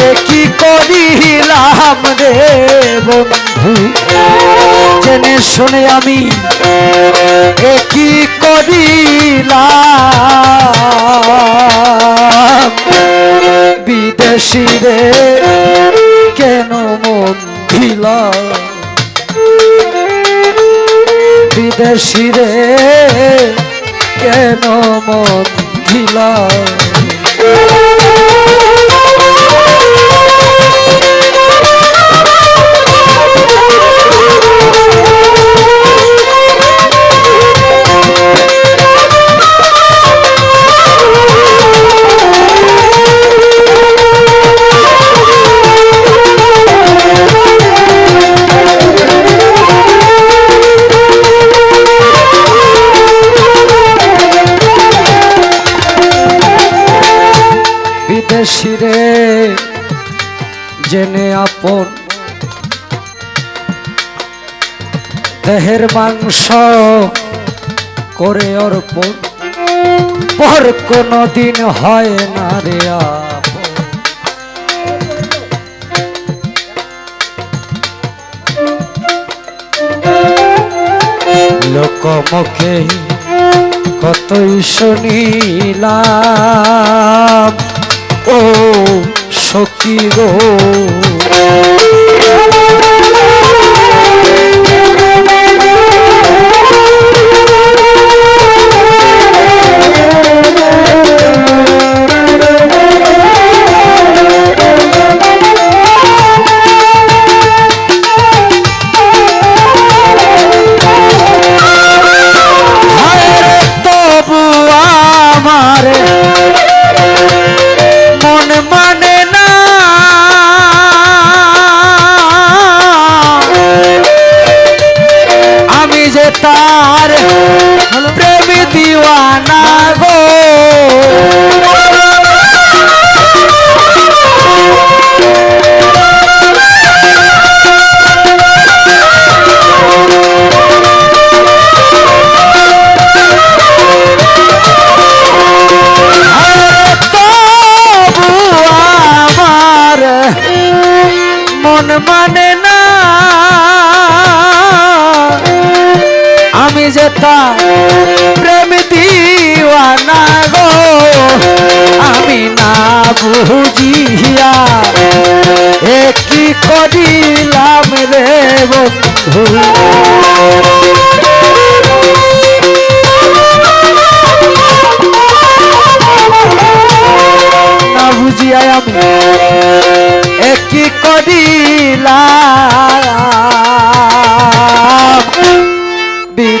এ কি করিলাম রে বন্ধু? জেনে শুনে আমি কি করিলাম? বিদেশি রে, কেন মন দিলাম বিদেশি রে, কেন মন দিলাম Música বিদেশি রে, জেনে আপন। দেহের মাংস করে অর্পণ। পর কোনো দিন হয় না রে লোকমুখে কতই শুনিলাম ও সখী তার প্রেম দিওয়ানা গো। আমি না বুঝিয়া এ কি করিলাম রে বন্ধু? না বুঝিয়া আমি একই করিলাম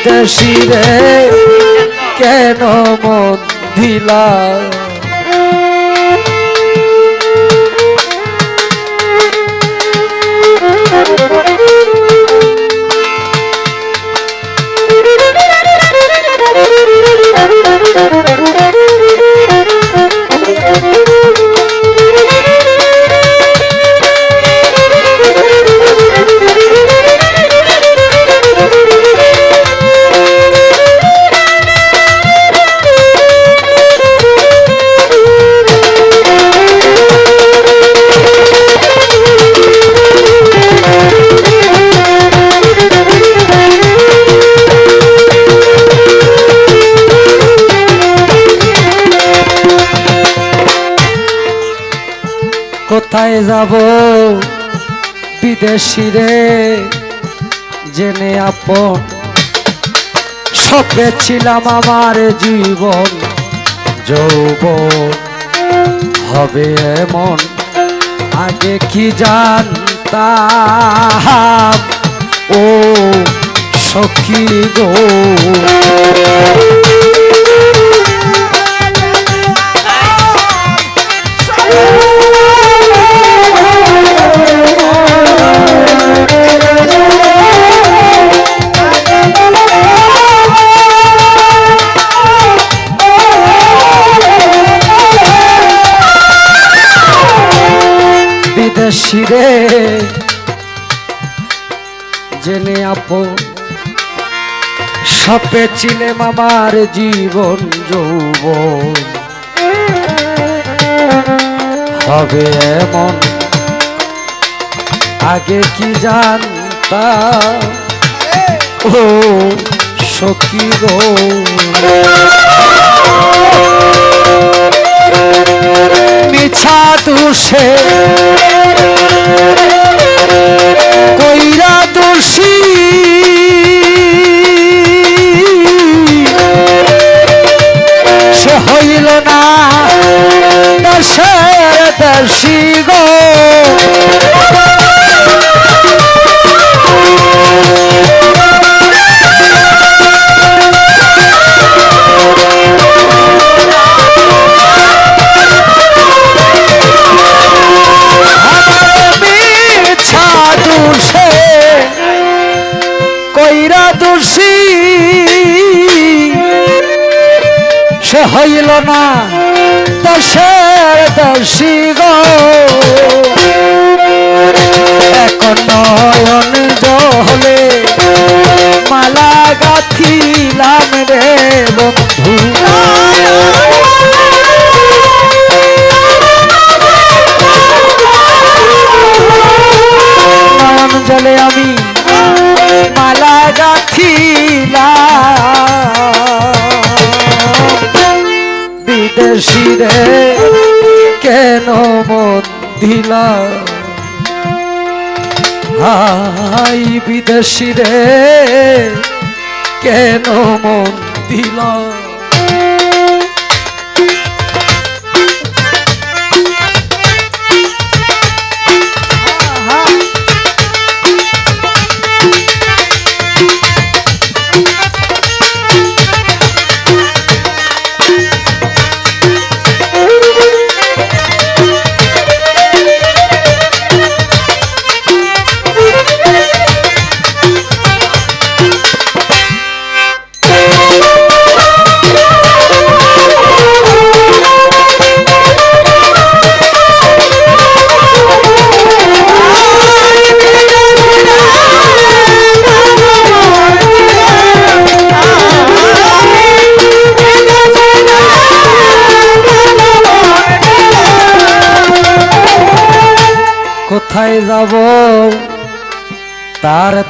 বিদেশি কেন মন দিলাম কোথায় যাব। বিদেশি রে, জেনে আপন। সপে ছিলাম আমার জীবন, যৌবন। হবে এমন, আগে কি জানতাম? ও সখী গো। বিদেশি রে। জেনে আপন, সপে ছিলেম আমার জীবন যৌবন। হবে এমন, আগে কি জানতা ও সখী গো। মিছা দুষে কইরা দোষী। সে হইল না দশের দর্শী গো। হইল না। দশের দশি গো। এখন নয়ন বিদেশি রে কেন মন দিলা? হাই বিদেশি রে কেন মন দিলা?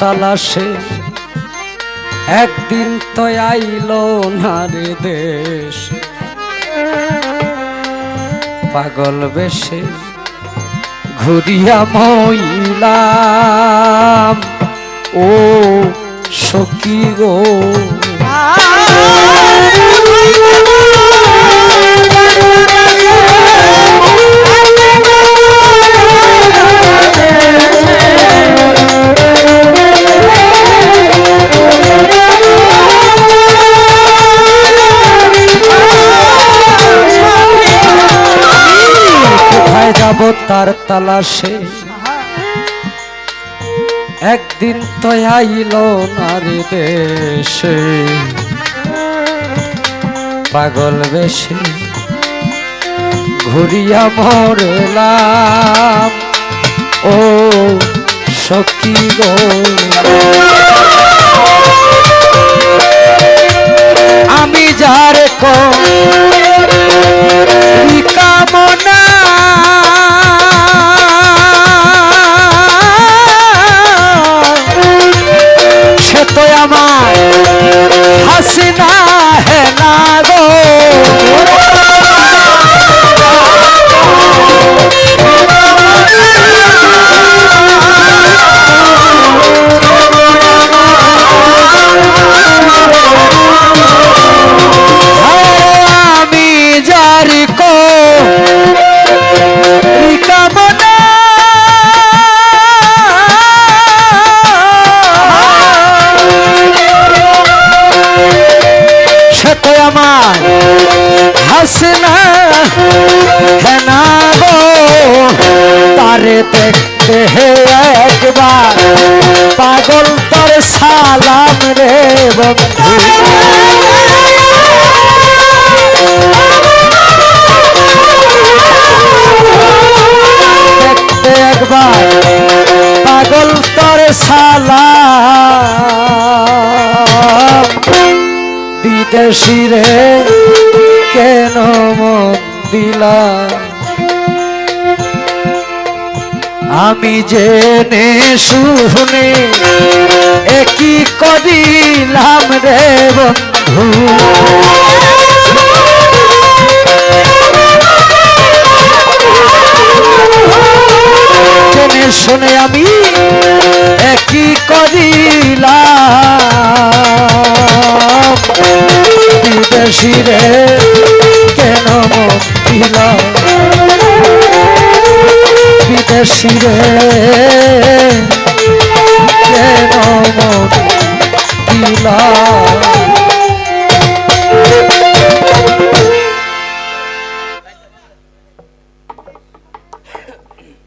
তালাশে একদিন তো আইল না রে দেশ পাগল বেশে ঘুরিয়া মইলাম ও সখী গো তার তালাশে। একদিন তো আইল না রে দেশে। পাগল বেশে ঘুরিয়া মরলাম। ও সখী আমি যার কামনা সালাম রে বন্ধু দেখতে একবার পাগল তোর সালাম। বিদেশি রে, কেন মন দিলা আমি জেনে শুনে একই করিলাম রে বন্ধু?